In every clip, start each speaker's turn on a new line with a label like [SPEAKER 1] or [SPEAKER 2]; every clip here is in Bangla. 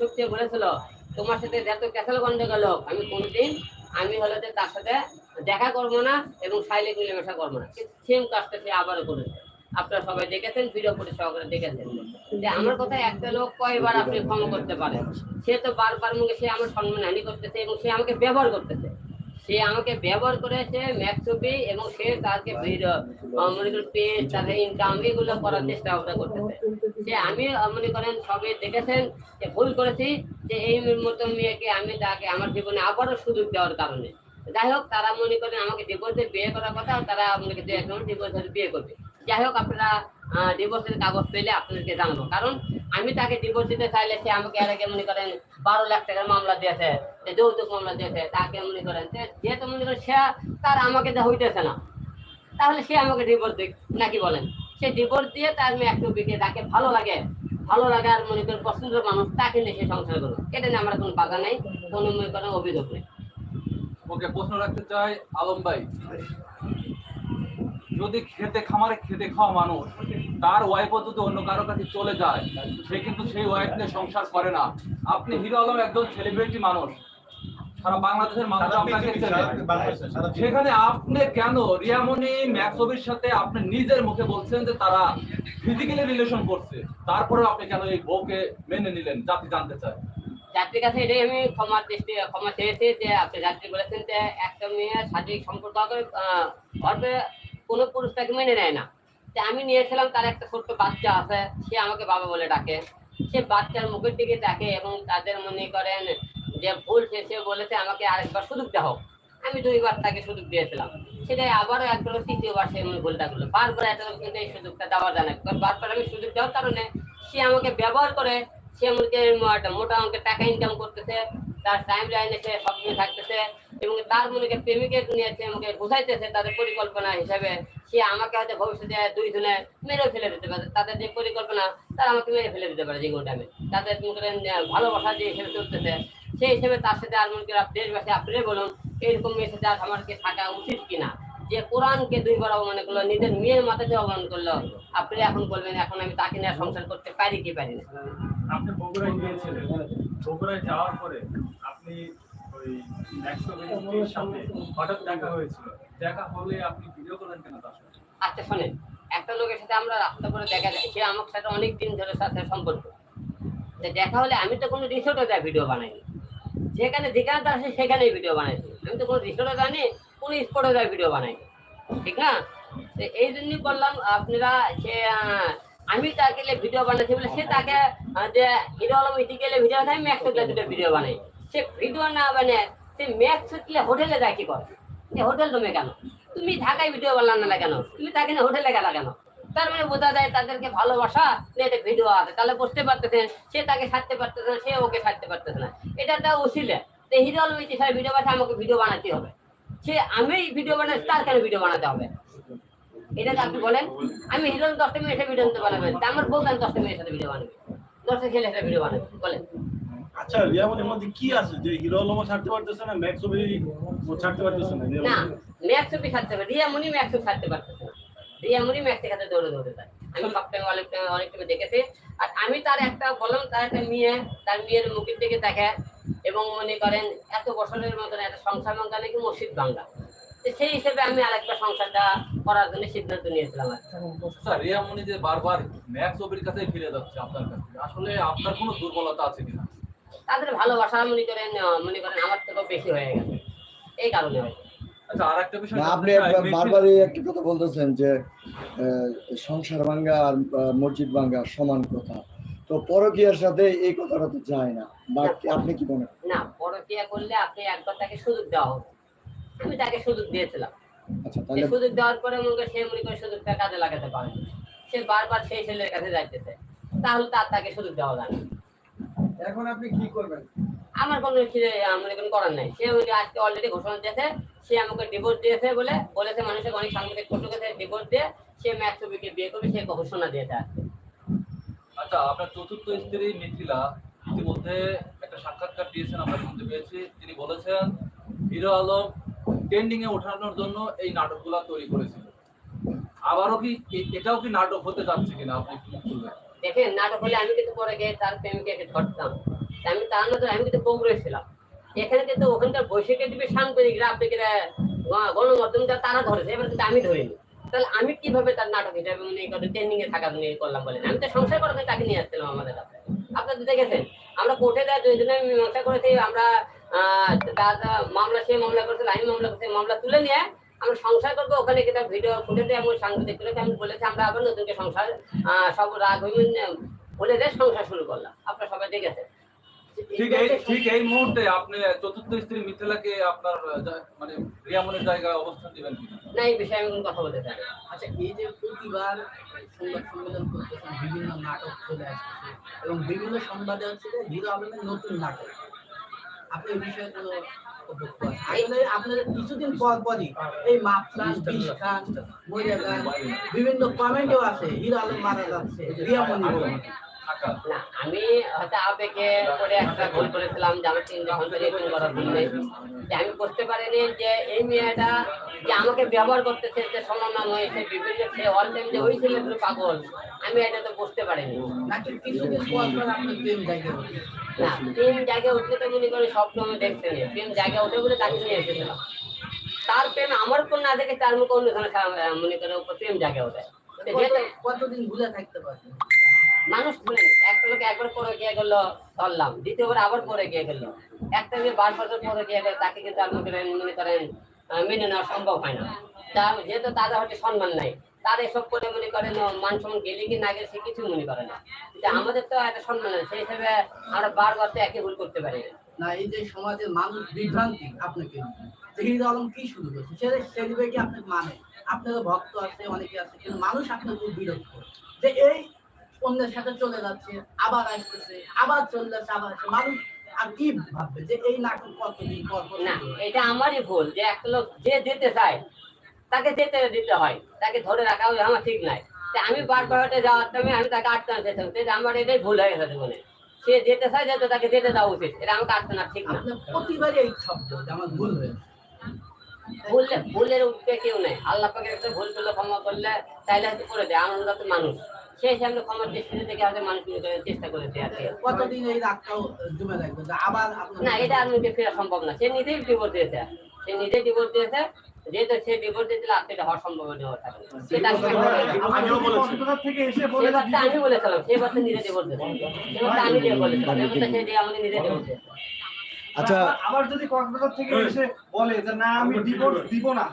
[SPEAKER 1] শক্তি বলেছিল, তোমার সাথে যত ক্যাসেল গন্ডগোল হোক, আমি কোনদিন, আমি হলো যে তার সাথে দেখা করব না এবং শাইলে মিলেমিশা করব না। সেম কাজটা সে আবারও করেছে। আপনারা সবাই দেখেছেন ভিডিও করে সহকারে দেখেছেন। যে আমার কথা একটা লোক কয়বার আপনি ক্ষমা করতে পারেন? সে তো বারবার মুখে সে আমার সম্মান হানি করতেছে এবং সে আমাকে ব্যবহার করতেছে। সে আমাকে ব্যবহার করেছে ম্যাক এবং সে তাকে মনে করেন পেজ তাদের ইনকাম এগুলো করার চেষ্টা ওটা করতেছে। যে আমি, মনে করেন সবে দেখেছেন, যে ভুল করেছি, যে এই মতো মেয়েকে আমি তাকে আমার জীবনে আবারও সুযোগ দেওয়ার কারণে। যাই হোক, তারা মনে করেন আমাকে ডিভোর্সে বিয়ে করার কথা, তারা মনে করেন ডিভোর্সে বিয়ে করবে। যাই হোক, আপনারা ডিভোর্সের কাগজ পেলে আপনাদেরকে জানাব। কারণ আমি তাকে ডিভোর্স দিতে চাইলে সে আমাকে এর আগে মনে করেন বারো লাখ টাকার মামলা দিয়েছে যে যৌতুক মামলা দিয়েছে, তাকে মনে করেন যে- যেহেতু মনে করেন সে তার আমাকে দেওয়া হইতেছে না, তাহলে সে আমাকে ডিভোর্স দিক, নাকি বলেন? সে ডিভোর্স দিয়ে তার মেয়ে একটু বিকে তাকে ভালো লাগে ভালো লাগে আর মনে করেন পছন্দের মানুষ, তাকে নিয়ে সে সংসার করবে। এটা নিয়ে আমার কোনো বাধা নেই, কোনো মনে করেন অভিযোগ নেই।
[SPEAKER 2] ওকে, প্রশ্ন রাখতে চাই, আলম ভাই। যদি খেতে, খামারে খেতে খাওয়া মানুষ তার ওয়াইফও যদি অন্য কারও কাছে চলে যায় সে কিন্তু সেই ওয়াইফ নিয়ে সংসার করে না। আপনি হিরো আলম একজন সেলিব্রিটি মানুষ। সারা বাংলাদেশের মানুষ আপনাকে। সেখানে আপনি কেন রিয়ামণি ম্যাক্সবির সাথে আপনি নিজের মুখে বলছেন যে তারা ফিজিক্যালি রিলেশন করছে? তারপরে আপনি কেন এই বউকে মেনে নিলেন? জাতি জানতে চায়।
[SPEAKER 1] যাত্রীর কাছে এটাই আমি ক্ষমার দৃষ্টি ক্ষমা চেয়েছি যে আপনি যাত্রী বলেছেন যে একটা মেয়ে শারীরিক সম্পর্ক ঘরে কোনো পুরুষ তাকে মেনে নেয় না। আমি নিয়েছিলাম তার একটা ছোট্ট বাচ্চা আছে। সে আমাকে বাবা বলে ডাকে। সে বাচ্চার মুখের দিকে দেখে এবং তাদের মনে করেন যে ভুল, সে সে বলেছে, আমাকে আরেকবার সুযোগ দাও। আমি দুইবার তাকে সুযোগ দিয়েছিলাম। সেটাই আবারও একবার তৃতীয়বার সে এমন ভুলটা করল। বারবার একটা কিন্তু এই সুযোগটা দেওয়া যায় না। বারবার আমি সুযোগ দেওয়ার কারণে সে আমাকে ব্যবহার করে, সে আমাকে মোটা অঙ্কের টাকা ইনকাম করতেছে। তার টাইম সবসময় থাকতেছে এবং তার প্রেমিকের নিয়েছে, আমাকে বোঝাইতেছে তাদের পরিকল্পনা হিসাবে। সে আমাকে হয়তো ভবিষ্যতে দুই মেরে ফেলে দিতে পারে। তাদের যে পরিকল্পনা, তারা আমাকে মেরে ফেলে দিতে পারে যে কোনো টাইমে তাদের ভালোবাসা যে হিসেবে চলতেছে, সেই হিসেবে তার সাথে আর মনে করেন দেশবাসী আপনি বলুন, এরকম মেয়ের সাথে আর আমাকে থাকা উচিত কিনা? যে কোরআনকে দুইবার অবমান করল, নিজের মেয়ের মাথাতে অবমান করল, আপনি এখন বলবেন, এখন আমি তাকে নিয়ে সংসার করতে পারি কি পারি না?
[SPEAKER 3] আপনি বগুড়ায় গিয়েছিলেন। বগুড়ায় যাওয়ার পরে আপনি ওই একশো স্ত্রীর সাথে হঠাৎ দেখা হয়েছিল। দেখা হলে আপনি ভিডিও করলেন কেন তার
[SPEAKER 1] আচ্ছা শোনেন। একটা লোকের সাথে আমরা রাস্তা করে দেখা যায়, সে আমার সাথে অনেক দিন ধরে সাথে সম্পর্ক। দেখা হলে আমি তো কোনো রিসোর্টে যায় ভিডিও বানাইনি। যেখানে যেখানে আছে সেখানেই ভিডিও বানাইছি। আমি তো কোনো রিসোর্টে জানি কোনো স্পটে যায় ভিডিও বানাইনি। ঠিক না? এই জন্যই বললাম, আপনারা সে আমি তাকে ভিডিও বানাচ্ছি বলে সে তাকে যে হিরো আলম গেলে ভিডিও বানাই ম্যাক্স দুটো ভিডিও বানাই। সে ভিডিও না বানে সে ম্যাক্স হোটেলে যায় কি করে? সে হোটেল তুমি কেন তুমি ঢাকায় ভিডিও বানানো না কেন? তুমি তাকে নিয়ে হোটেলে গেলা কেন? তার মানে বোঝা যায় তাদেরকে ভালোবাসা এটা ভিডিও আছে। তাহলে বুঝতে পারতেছেন সে তাকে ছাড়তে পারতেছে না, সে ওকে ছাড়তে পারতেছে না। এটা একটা উচিলে তো হিরো আলম ইতি ভিডিও বানাতে আমাকে ভিডিও বানাতে হবে। সে আমি ভিডিও বানাই, তার কেন ভিডিও বানাতে হবে? এটা আপনি বলেন আমি হিরো আলম দশটা মিনিটের ভিডিও নিতে বানাবেন তা আমার বউ কেন দশটা সাথে ভিডিও বানাবে? দশটা ছেলে একটা ভিডিও বানাবে বলেন।
[SPEAKER 4] আচ্ছা রিয়ামনের মধ্যে কি আছে? যে হিরো আলমও ছাড়তে পারতেছে না ম্যাক্স ছবি ছাড়তে পারতেছে না
[SPEAKER 1] না ম্যাক্স ছবি ছাড়তে হবে রিয়া মুনি ম্যাক্স ছাড়তে পারতেছে না। রিয়া মুনি ম্যাক্সের কাছে দৌড়ে দৌড়ে যায়। আমি সবটাইম অনেক অনেক দেখেছি। আর আমি তার একটা বললাম তার একটা মেয়ে তার মেয়ের মুখের দিকে দেখে এবং মনে করেন এত বছরের মতন একটা সংসার ভাঙ্গা নাকি মসজিদ তো সেই হিসেবে আমি আরেকবার সংসারটা করার জন্য সিদ্ধান্ত নিয়েছিলাম আর।
[SPEAKER 2] আচ্ছা রিয়ামণি যে বারবার ম্যাক্সবির কাছে ফিরে যাচ্ছে আপনার কাছে আসলে আপনার কোনো দুর্বলতা আছে কিনা?
[SPEAKER 1] তাদের ভালোবাসা মনে করেন মনে করেন আমার থেকেও বেশি হয়ে গেছে। এই কারণে হয়তো
[SPEAKER 2] আচ্ছা
[SPEAKER 5] আপনি বারবারই একটি কথা বলতেছেন যে আহ, সংসার ভাঙ্গা আর মসজিদ ভাঙ্গা সমান কথা। তো পরকীয়ার সাথে এই কথাটা তো যায় না বা আপনি কি মনে
[SPEAKER 1] না পরকিয়া করলে আপনি একবার তাকে সুযোগ দেওয়া হবে আমি তাকে সুযোগ দিয়েছিলাম।
[SPEAKER 5] আচ্ছা
[SPEAKER 1] সুযোগ দেওয়ার পরে মনে করে সে মনে করে সুযোগটা কাজে লাগাতে পারে সে বারবার সেই ছেলের কাছে যাইতেছে। তাহলে তার তাকে সুযোগ দেওয়া যায়
[SPEAKER 5] এখন আপনি কি করবেন?
[SPEAKER 1] আমার কোনো আহ, মনে কোনো করার নাই। সে আজকে অলরেডি ঘোষণা দিয়েছে সে আমাকে ডিভোর্স দিয়েছে বলে বলেছে মানুষের অনেক সাংবাদিক কষ্ট কাছে ডিভোর্স দিয়ে সে ম্যাক্স ছবিকে বিয়ে করবে সে ঘোষণা দিয়েছে
[SPEAKER 2] আচ্ছা আপনার চতুর্থ স্ত্রী মিথিলা ইতিমধ্যে একটা সাক্ষাৎকার দিয়েছেন আমরা শুনতে পেয়েছি। তিনি বলেছেন হিরো আলম ট্রেন্ডিং এ ওঠানোর জন্য এই নাটকগুলো তৈরি করেছিল। আবারও কি এটাও কি নাটক হতে যাচ্ছে কিনা আপনি কি বলবেন
[SPEAKER 1] দেখেন, নাটক হলে আমি কিন্তু পরে গিয়ে তার প্রেমিকাকে ধরতাম। আমি তার নজর আমি কিন্তু বগুড়ে ছিলাম। এখানে কিন্তু ওখানকার বৈশাখের দিবে সাংবাদিকরা, আপনাকে গণমাধ্যমটা তারা ধরেছে, এবার কিন্তু আমি ধরিনি। তাহলে আমি কীভাবে তার নাটক হিসাবে মনে করে ট্রেনিং এ থাকা নিয়ে করলাম বলেন আমি তো সংসার করাতে তাকে নিয়ে আসছিলাম আমাদের কাছে। আপনারা দেখেছেন, আমরা কোর্টে দেওয়া দুই দিনে মীমাংসা করেছি, আমরা মামলা, সে মামলা করেছে, আমি মামলা করছি মামলা তুলে নিয়ে আমরা সংসার করব। ওখানে কিন্তু ভিডিও ফুটেজে এবং সাংবাদিকগুলোকে আমি বলেছি, আমরা আবার নতুন করে সংসার সব রাগ হইলে বলে দিয়ে সংসার শুরু করলাম। আপনারা সবাই দেখেছেন।
[SPEAKER 2] ঠিক এই ঠিক এই মুহূর্তে আপনি চতুর্থ স্ত্রী মিথিলাকে আপনার মানে জায়গায় অবস্থান দিবেন
[SPEAKER 1] আমি কোনো কথা বলতে চাই
[SPEAKER 6] আচ্ছা এই যে প্রতিবার সংবাদ সম্মেলন বিভিন্ন নাটক চলে আসতেছে এবং বিভিন্ন সংবাদে হচ্ছে যে হিরো আলমের নতুন নাটক। আপনি এই বিষয়ে কোনো কিছুদিন পর পরই এই খান বিভিন্ন কমেন্টও আছে, হিরো আলম মারা যাচ্ছে রিয়ামণি
[SPEAKER 2] ঢাকা
[SPEAKER 1] না আমি হয়তো আবেগে করে একটা ভুল করেছিলাম যে আমার তিন যখন রেটিং করার জন্য। যে আমি বুঝতে পারিনি যে এই মেয়েটা যে আমাকে ব্যবহার করতেছে যে হয়েছে বিভিন্ন সে অল টাইম যে ওই ছেলেগুলো পাগল আমি এটা তো বুঝতে পারিনি।
[SPEAKER 6] পর পর
[SPEAKER 1] না তিন জায়গায় উঠলে তো মনে করে আমি দেখতে নেই তিন জায়গায় উঠে বলে তাকে নিয়ে এসেছিলাম তার প্রেম আমার উপর না দেখে তার মুখে অন্য ধরনের মনে করে প্রেম জায়গায় ওঠে।
[SPEAKER 6] কতদিন ভুলে থাকতে পারছেন
[SPEAKER 1] মানুষ শুনেন একটা লোক একবার পরে গিয়ে গেল, ধরলাম। দ্বিতীয়বার আবার পরে গিয়ে গেল একটা যে বার বছর পরে গিয়ে গেল, তাকে কিন্তু আপনি মনে করেন, মেনে নেওয়া সম্ভব হয় না। তা যেহেতু তাদের হচ্ছে সম্মান নাই, তার এসব করে মনে করেন মান সম্মান গেলে কি না গেলে সে কিছু মনে করে না। কিন্তু আমাদের তো একটা সম্মান আছে, সেই হিসেবে আমরা বারবার তো একই ভুল করতে পারি। না,
[SPEAKER 6] এই যে সমাজের মানুষ বিভ্রান্তি আপনাকে। হিরো আলম কি শুরু করছে সে আপনাকে মানে? আপনারও ভক্ত আছে, অনেকে আছে, কিন্তু মানুষ আপনার খুব বিরক্ত। যে এই অন্যের সাথে চলে যাচ্ছে আবার আসতেছে আবার চলে যাচ্ছে আবার আসছে মানুষ আর কি ভাববে যে এই নাটক কতদিন পর পর
[SPEAKER 1] না এটা আমারই ভুল যে একটা লোক যে যেতে চায় তাকে যেতে দিতে হয় তাকে ধরে রাখা আমার ঠিক নাই। আমি বারবার হতে যাওয়ার টাইমে আমি তাকে আটকে আনতে চাই এটা আমার এটাই ভুল হয়ে গেছে জীবনে সে যেতে চায় যেতে তাকে যেতে দেওয়া উচিত এটা আমাকে আটকে না ঠিক না।
[SPEAKER 6] প্রতিবারই এই শব্দ আমার ভুল
[SPEAKER 1] ভুল ভুলের উঠতে কেউ নেই। আল্লাহ পাকে একটা ভুল করলে ক্ষমা করলে তাইলে হয়তো করে দেয় আনন্দ তো মানুষ। সেই হিসাবে ক্ষমার দৃষ্টিতে থেকে হয়তো মানুষ চেষ্টা করেছে আর কি।
[SPEAKER 6] কতদিন এই রাগটাও জমে রাখবে আবার
[SPEAKER 1] না এটা আর নিজে ফেরা সম্ভব না। সে নিজেই ডিভোর্স দিয়েছে। সে নিজেই ডিভোর্স দিয়েছে। যেহেতু সে ডিভোর্স দিয়েছিল আর সেটা হওয়ার সম্ভাবনা থাকে। সেটা আমি
[SPEAKER 4] আমিও বলেছি।
[SPEAKER 3] থেকে এসে
[SPEAKER 1] সেই বার্তা আমি বলেছিলাম। সেই বার্তা নিজে ডিভোর্স দিয়েছে। সেই বার্তা আমি দিয়ে বলেছিলাম। বার্তা আমাকে নিজে ডিভোর্স দিয়েছে।
[SPEAKER 5] আচ্ছা।
[SPEAKER 3] আবার যদি কক্সবাজার থেকে এসে বলে যে না আমি ডিভোর্স দিব না।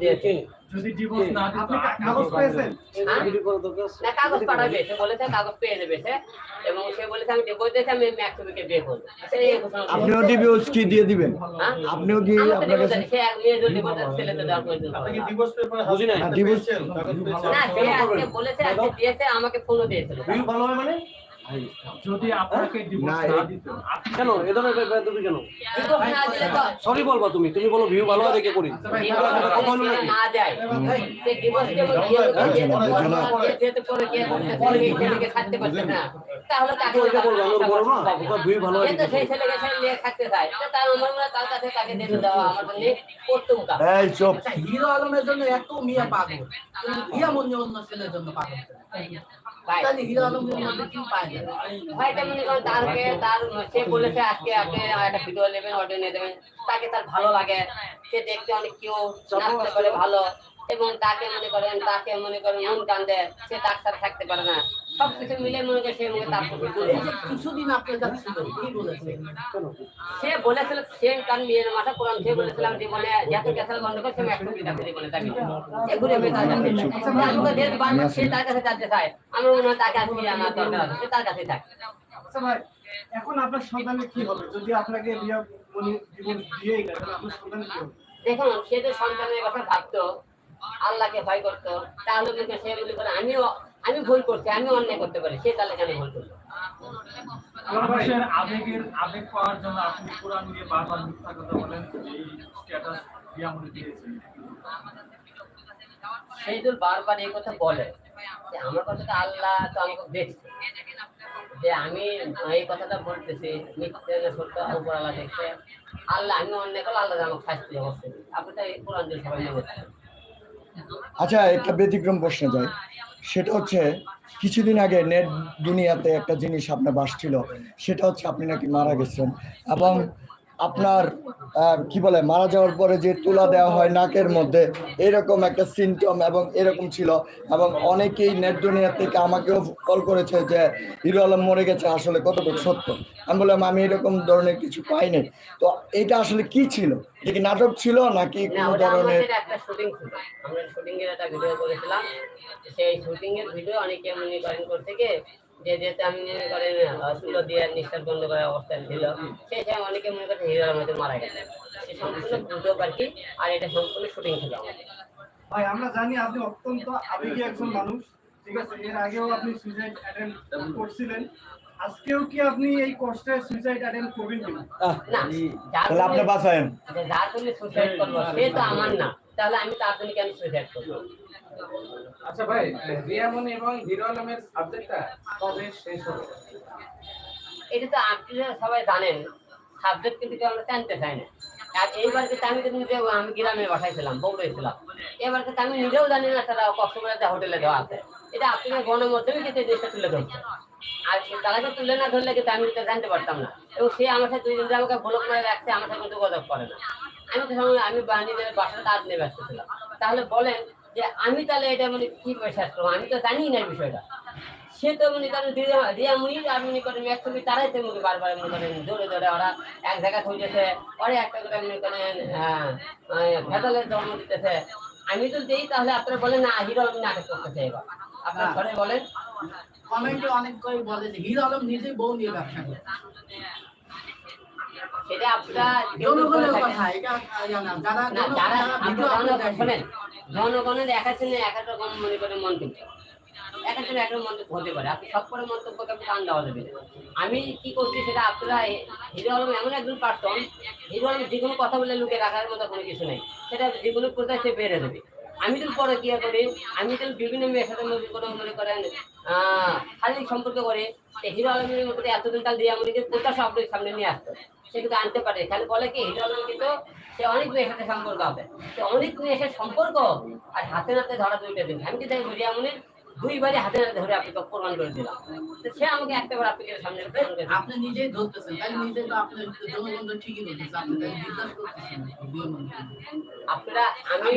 [SPEAKER 1] দিয়েছে।
[SPEAKER 3] যদি ডিভোর্স না দিত আপনি কাগজ পেয়েছেন
[SPEAKER 1] হ্যাঁ? না, কাগজ পাঠাবে সে বলেছে কাগজ পেয়ে নেবে সে এবং সে বলেছে আমি ডিভোর্স দিয়েছি আমি ম্যাক্সিমিকে বিয়ে করব সে এই ঘোষণা দিয়েছে।
[SPEAKER 5] আপনিও ডিভিউস কি দিয়ে দিবেন
[SPEAKER 1] হ্যাঁ?
[SPEAKER 5] আপনিও কি আপনার কাছে
[SPEAKER 1] সে এক মেয়ে যদি divorce ছেলে তো দেওয়ার প্রয়োজন
[SPEAKER 4] আপনি ডিভোর্স পেপারে বুঝি না
[SPEAKER 5] ডিভোর্স
[SPEAKER 1] না, সে আজকে বলেছে, আজকে দিয়েছে, আমাকে ফোনও দিয়েছিল।
[SPEAKER 4] ভালো হয় মানে
[SPEAKER 3] যদি আপনাকে ডিভোর্স
[SPEAKER 5] না,
[SPEAKER 3] না দিত।
[SPEAKER 7] কেন? এ ধরনের ব্যাপার তুমি কেন? সরি বলবা তুমি। তুমি বলো ভিউ ভালো দেখে করি। হয়
[SPEAKER 1] হয়
[SPEAKER 6] হিরো আলমের জন্য এত মিয়া পাগল। কিন্তু রিয়া অন্য ছেলের জন্য পাগল।
[SPEAKER 1] ভাই,
[SPEAKER 6] তাহলে হিরো আলমের মধ্যে কি পায় না
[SPEAKER 1] ভাই এটা মনে করেন তারকে তার সে বলেছে আজকে আপনি একটা ভিডিও নেবেন অডিও নিয়ে দেবেন তাকে তার ভালো লাগে সে দেখতে অনেক কেউ নাচতে পারে ভালো এবং তাকে মনে করেন তাকে মনে করেন মন টান দেয় সে তার সাথে থাকতে পারে না সবকিছু মিলে মনে করে সে মনে
[SPEAKER 6] যে কিছুদিন আপনার কাছে।
[SPEAKER 1] সে বলেছিল সে তার মেয়ের মাথা কোরআন সে বলেছিলাম জীবনে যত ক্যাসাল বন্ধ করে সে করে বলে তাকে সে ঘুরে ফিরে তার কাছে যেহেতু সে তার কাছে জানতে চায়। আমার মনে হয় তাকে দরকার সে তার কাছে থাকে।
[SPEAKER 3] আচ্ছা এখন আপনার সন্তানের কি হবে? যদি আপনাকে মনি দিয়েই দেয় আপনার সন্তানের কি হবে?
[SPEAKER 1] দেখুন সে যে সন্তানের কথা ভাবতো আল্লাহকে ভয় করতো তাহলে কিন্তু সে মনে করে আমিও আমি ভুল করছি আমি অন্যায় করতে পারি সে তাহলে কেন ভুল করল।
[SPEAKER 3] মানুষের আবেগের আবেগ পাওয়ার জন্য আপনি কোরআন নিয়ে বারবার মিথ্যা কথা বলেন এই স্ট্যাটাস রিয়ামনি দিয়েছেন।
[SPEAKER 1] সেই তো বারবার এই কথা বলে যে আমার কথাটা আল্লাহ তো আমাকে দেখছে। যে আমি এই কথাটা বলতেছি মিথ্যে সত্য উপর আল্লাহ দেখছে আল্লাহ আমি অন্যায় করলে আল্লাহ আমাকে শাস্তি অবশ্যই আপনি তো এই কোরআন দিয়ে সবাই
[SPEAKER 5] আচ্ছা একটা ব্যতিক্রম প্রশ্ন যায়। সেটা হচ্ছে কিছুদিন আগে নেট দুনিয়াতে একটা জিনিস আপনার বাসছিল, সেটা হচ্ছে আপনি নাকি মারা গেছেন। এবং আপনার কি বলে মারা যাওয়ার পরে যে তুলা দেওয়া হয় নাকের মধ্যে এরকম একটা সিমটম এবং এরকম ছিল। এবং অনেকেই নেট দুনিয়া থেকে আমাকেও কল করেছে যে হিরো আলম মরে গেছে আসলে কতটুকু সত্য? আমি বললাম আমি এরকম ধরনের কিছু পাইনি তো এটা আসলে কি ছিল? এটা কি নাটক ছিল নাকি কোনো ধরনের
[SPEAKER 1] একটা শুটিং ছিল। আমরা শুটিং এর একটা ভিডিও করেছিলাম। সেই শুটিং এর ভিডিও অনেকে মনে করেন করতে গিয়ে যে যেহেতু আমি মনে করেন দিয়ে নিঃশ্বাস বন্ধ করার অবস্থায় ছিল সেই সময় অনেকে মনে করছে হিরো আমাদের মারা গেছে। সে সম্পূর্ণ আর কি আর এটা সম্পূর্ণ শুটিং ছিল।
[SPEAKER 8] ভাই আমরা জানি আপনি অত্যন্ত আবেগী একজন মানুষ ঠিক আছে? এর আগেও আপনি সুইসাইড অ্যাটেম্প করছিলেন। আজকেও কি আপনি এই কষ্টে সুইসাইড অ্যাটেম্প করবেন কিনা?
[SPEAKER 1] না
[SPEAKER 5] তাহলে আপনি বাঁচায়েন
[SPEAKER 1] যার জন্য সুসাইড করব সে তো আমার না। তাহলে আমি তার জন্য কেন সুসাইড করব?
[SPEAKER 9] আচ্ছা ভাই রিয়ামনি এবং হিরো আলমের সাবজেক্টটা কবে শেষ হবে?
[SPEAKER 1] এটা তো আপনারা সবাই জানেন সাবজেক্ট কিন্তু কেউ আমরা জানতে চাই না। আর এইবার কিন্তু আমি কিন্তু নিজে আমি গ্রামে বাসাইছিলাম বগুড়ায় ছিলাম এবার কিন্তু আমি নিজেও জানি না তারা কক্সবাজার হোটেলে দেওয়া আছে। এটা আপনাদের গণমাধ্যমে কিন্তু এই জিনিসটা তুলে ধরছে। আর সে তারাকে তুলে না ধরলে কিন্তু আমি জানতে পারতাম না। এবং সে আমার সাথে দুই দিন আমাকে ব্লক করে রাখছে আমার সাথে কোনো যোগাযোগ করে না। আমি সময় আমি নিজের বাসার কাজ নিয়ে ব্যস্ত ছিলাম। তাহলে বলেন যে আমি তাহলে এটা মানে কি বিশ্বাস করব? আমি তো জানি না বিষয়টা। সে তো মনে করেন রিয়া- মুনি আর মনে করেন একসঙ্গে তারাই তো মনে বারবার মনে করেন জোরে জোরে ওরা এক জায়গায় হইতেছে ওরা একটা করে মনে করেন ভেতালের জন্ম দিতেছে। আমি তো দেই তাহলে আপনারা বলেন না, হিরো আমি নাটক করতেছে এবার। আপনার ঘরে বলেন।
[SPEAKER 6] কমেন্টে অনেক কই বলে যে হিরো আলম নিজে বউ নিয়ে ব্যবসা করে
[SPEAKER 1] সেটা আপনারা
[SPEAKER 6] জনগণের
[SPEAKER 1] এক এক রকম মনে করে মন্তব্য। এক এক রকম মন্তব্য হতে পারে। আপনি সব করে মন্তব্যকে আপনি কান দেওয়া যাবে। আমি কি করছি সেটা আপনারা হিরো আলম এমন একজন পার্সন হিরো আলম যে কোনো কথা বলে লুকে রাখার মতো কোনো কিছু নেই। সেটা যে কোনো কোথায় সে বেড়ে দেবে। আমি তো পরে কি করে? আমি তো বিভিন্ন মেয়ের সাথে মনে করে মনে করেন শারীরিক সম্পর্ক করে। হিরো আলমের মতো এতদিন কাল দিয়ে আমাদেরকে প্রকাশ সব সামনে নিয়ে আসতো। সে কিন্তু আনতে পারে। খালি বলে কি, হিরো আলম কিন্তু সে অনেক মেয়ের সাথে সম্পর্ক হবে। সে অনেক মেয়ের সাথে সম্পর্ক, আর হাতে নাতে ধরা দুইটা দিন আমি কি তাই বুঝি এমন দুইবারই হাতে ধরে আপনাকে প্রমাণ করে দিলাম। সে আমাকে একটা বার আপনাকে সামনে।
[SPEAKER 6] আপনি নিজেই ধরতেছেন তাহলে নিজে তো আপনি জনগণ ঠিকই বলতেছে আপনি বিশ্বাস করতেছেন না, ভিডিও মধ্যে।
[SPEAKER 1] আপনারা আমি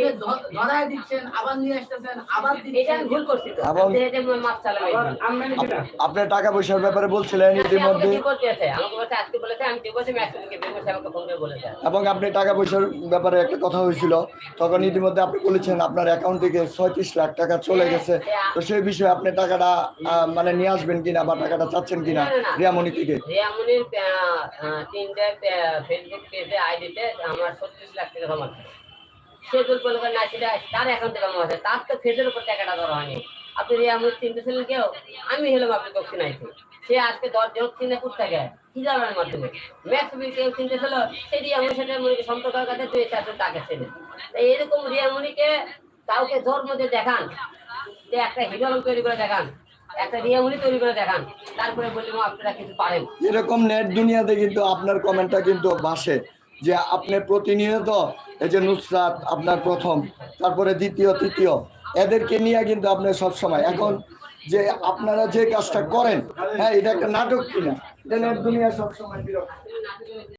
[SPEAKER 6] ধরায় দিচ্ছেন আবার নিয়ে আসতেছেন আবার
[SPEAKER 1] এটা ভুল করছি তো। এটা মাছ চালাবে
[SPEAKER 5] আপনি টাকা পয়সার ব্যাপারে বলছিলেন ইতিমধ্যে। এবং আপনি টাকা পয়সার ব্যাপারে একটা কথা হয়েছিল তখন ইতিমধ্যে আপনি বলেছেন আপনার অ্যাকাউন্ট থেকে ছয়ত্রিশ লাখ টাকা চলে গেছে। তো সেই বিষয়ে আপনি টাকাটা মানে নিয়ে আসবেন কিনা বা টাকাটা চাচ্ছেন কিনা। রিয়ামণি থেকে?
[SPEAKER 1] আহ, তিনটে ফেসবুক পেজে আইডিতে আমার ছত্রিশ লাখ টাকা জমা ছিল সে তো বলবে না সেটা তার অ্যাকাউন্টে জমা আছে। তার তো ফেজের উপর টাকাটা ধরা হয়নি। আপনি রিয়ামনির চিনতে ছিলেন কেউ? আমি হলাম আপনি দক্ষিণ আইছি সে আজকে দশ জন চিনে মাধ্যমে। ম্যাক্স কেউ চিনতে ছিল? সে রিয়ামনির সাথে মনিকে সম্পর্কের কাছে দুই চারজন তাকে চেনে। তাই এরকম রিয়ামনিকে কাউকে মধ্যে দেখান
[SPEAKER 5] এরকম নেট দুনিয়াতে কিন্তু আপনার কমেন্টটা কিন্তু ভাসে। যে আপনি প্রতিনিয়ত, এই যে নুসরাত আপনার প্রথম, তারপরে দ্বিতীয়, তৃতীয়, এদেরকে নিয়ে কিন্তু আপনি সবসময়। এখন যে আপনারা যে কাজটা করেন হ্যাঁ এটা একটা নাটক কিনা? এটা নেট দুনিয়া সবসময় বিরক্ত।